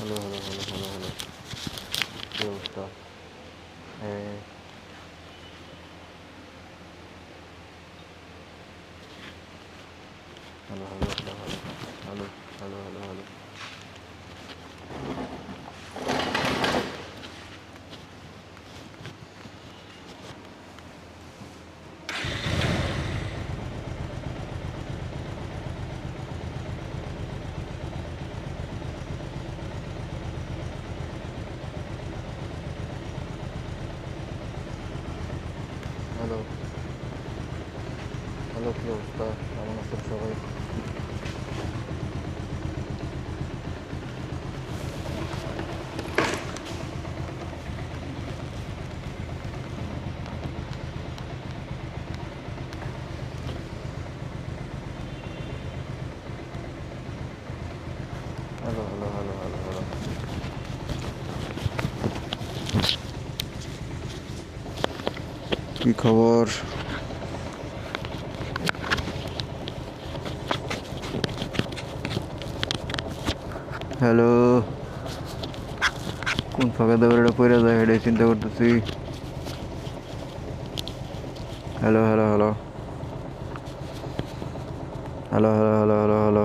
ほどほどほどほどよかったへえー、なるほどなるほどなるほどなるほど。Hello. Hello, close the. I want to fix away. Hello, hello, hello, hello. কি খবর? Hello কোন ফাঁকা দেবার এটা পড়ে যায় এটাই চিন্তা করতেছি। Hello hello hello hello hello hello hello hello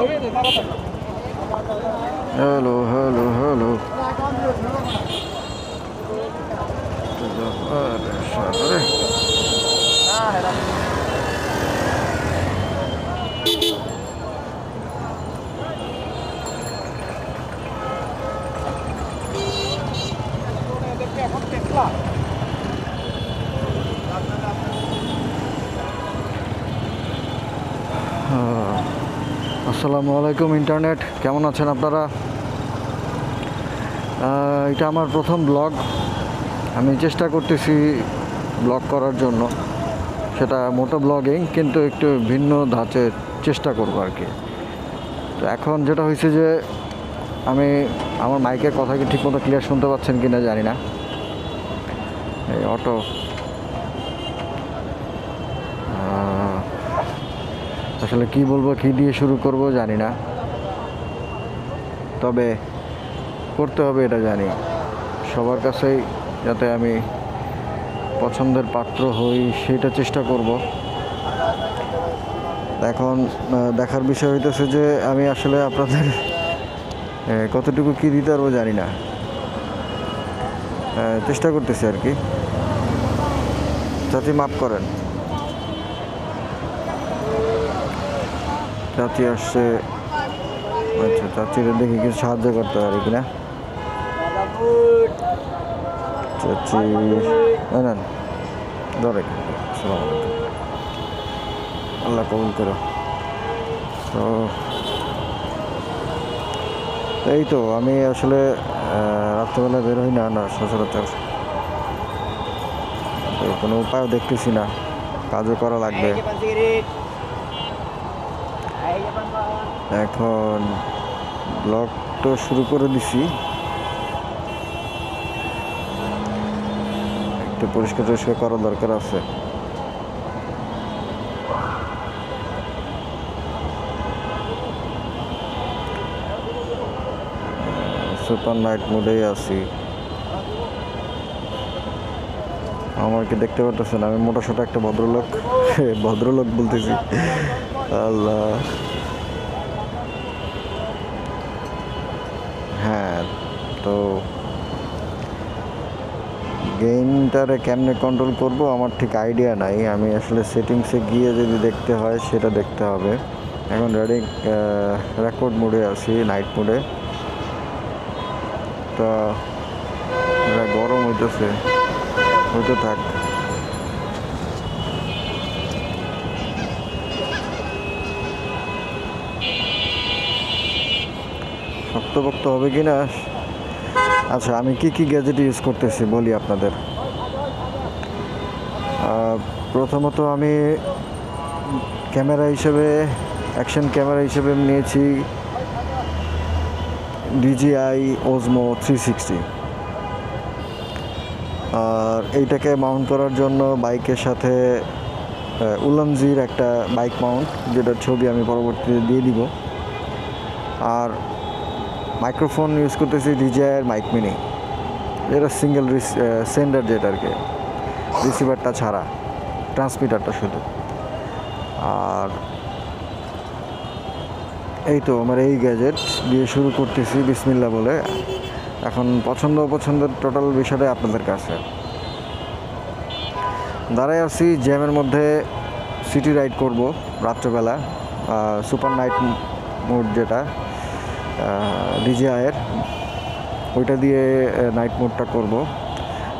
Hello, hello, hello. Ah, আসসালামু আলাইকুম ইন্টারনেট, কেমন আছেন আপনারা? এটা আমার প্রথম ব্লগ। আমি চেষ্টা করতেছি ব্লগ করার জন্য। সেটা মোটো ব্লগিং কিন্তু একটু ভিন্ন ধাঁচে চেষ্টা করব আর কি। তো এখন যেটা হয়েছে যে, আমি আমার মাইকের কথা কি ঠিকমতো ক্লিয়ার শুনতে পাচ্ছেন কি না জানি না। এই অটো আসলে কি বলব, কি দিয়ে শুরু করব জানি না। তবে করতে হবে এটা জানি। সবার কাছেই যাতে আমি পছন্দের পাত্র হই, সেটা চেষ্টা করব। এখন দেখার বিষয় হইতেছে যে আমি আসলে আপনাদের কতটুকু কী দিতে পারব জানি না। চেষ্টা করতেছি আর কি। যাতে মাফ করেন। চাচি আসছে। আচ্ছা চাচিরে দেখি কিছু সাহায্য করতে পারি কিনা? চাচি ধরে আল্লাহ কবুল করো। তো, এই তো, আমি আসলে রাত্রেবেলা বের হই না না, সচরাচর। কোনো উপায়ও দেখতেছি না। কাজও করা লাগবে। এখন ব্লগ তো শুরু করে দিছি। একটু পরিষ্কার টরিষ্কার করার দরকার আছে। সুপার নাইট মুডেই আছি। আমাকে দেখতে পারতেছেন, আমি মোটা সোটা একটা ভদ্রলোক ভদ্রলোক বলতেছি। আল্লাহ হ্যাঁ তো গেমটারে কেমনে কন্ট্রোল করব আমার ঠিক আইডিয়া নাই। আমি আসলে সেটিংসে গিয়ে যদি দেখতে হয়, সেটা দেখতে হবে। এখন রেডিং রেকর্ড মোডে আছি নাইট মোডে তা, গরম হইতেছে। হইতে থাক। শক্তপোক্ত হবে কি না আচ্ছা আমি কি কি গ্যাজেট ইউজ করতেছি বলি আপনাদের। প্রথমত আমি ক্যামেরা হিসেবে অ্যাকশন ক্যামেরা হিসেবে নিয়েছি ডিজিআই ওজমো থ্রি সিক্সটি আর এইটাকে মাউন্ট করার জন্য বাইকের সাথে উলামজির একটা বাইক মাউন্ট যেটার ছবি আমি পরবর্তীতে দিয়ে দিব। আর মাইক্রোফোন ইউজ করতেছি ডিজিআইয়ের মাইক মিনি যেটা সিঙ্গেল সেন্ডার যেটা আর কি। রিসিভারটা ছাড়া ট্রান্সমিটারটা শুধু। আর এই তো আমার এই গ্যাজেট দিয়ে শুরু করতেছি, বিসমিল্লা বলে। এখন পছন্দ অপছন্দের টোটাল বিষয়টা আপনাদের কাছে। দাঁড়াই আছি জ্যামের মধ্যে সিটি রাইড করব রাত্রেবেলা সুপার নাইট মোড যেটা। ডিজিআইয়ের। ওইটা দিয়ে নাইট মোডটা করব।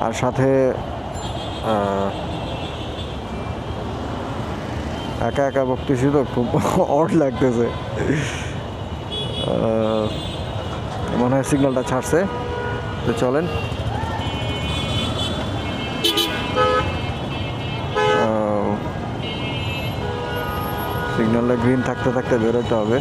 আর সাথে একা একা বকতেছি তো, খুব অড লাগতেছে। মনে হয় সিগন্যালটা ছাড়ছে। তো চলেন। সিগন্যালটা গ্রিন থাকতে থাকতে বেরোতে হবে।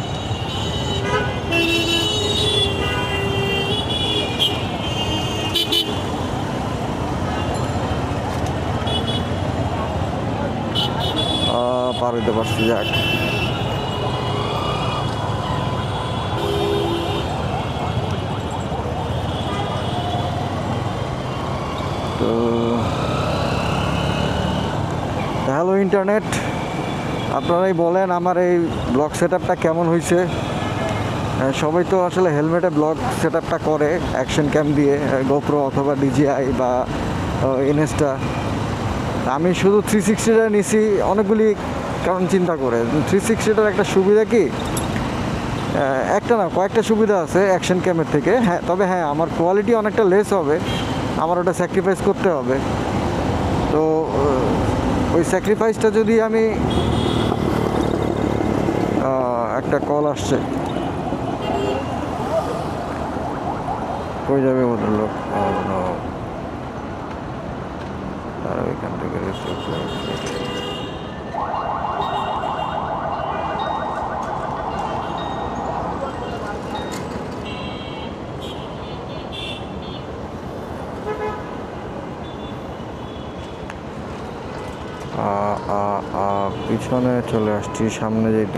পার হইতে পারছি যাক। তো হ্যালো ইন্টারনেট আপনারাই বলেন আমার এই ব্লগ সেট কেমন হয়েছে হ্যাঁ, সবাই তো আসলে হেলমেটে ব্লগ সেট করে অ্যাকশন ক্যাম দিয়ে গোপ্রো অথবা ডিজিআই বা এনএসটা আমি শুধু থ্রি সিক্সটিটা নিছি অনেকগুলি কারণ চিন্তা করে থ্রি সিক্সটিটার একটা সুবিধা কি? একটা না, কয়েকটা সুবিধা আছে অ্যাকশন ক্যামের থেকে। হ্যাঁ তবে হ্যাঁ আমার কোয়ালিটি অনেকটা লেস হবে। আমার ওটা স্যাক্রিফাইস করতে হবে। তো ওই স্যাক্রিফাইসটা যদি আমি একটা কল আসছে। কই যাবে ভদ্রলোক. তারা ওইখান থেকে পিছনে চলে আসছি সামনে যেতে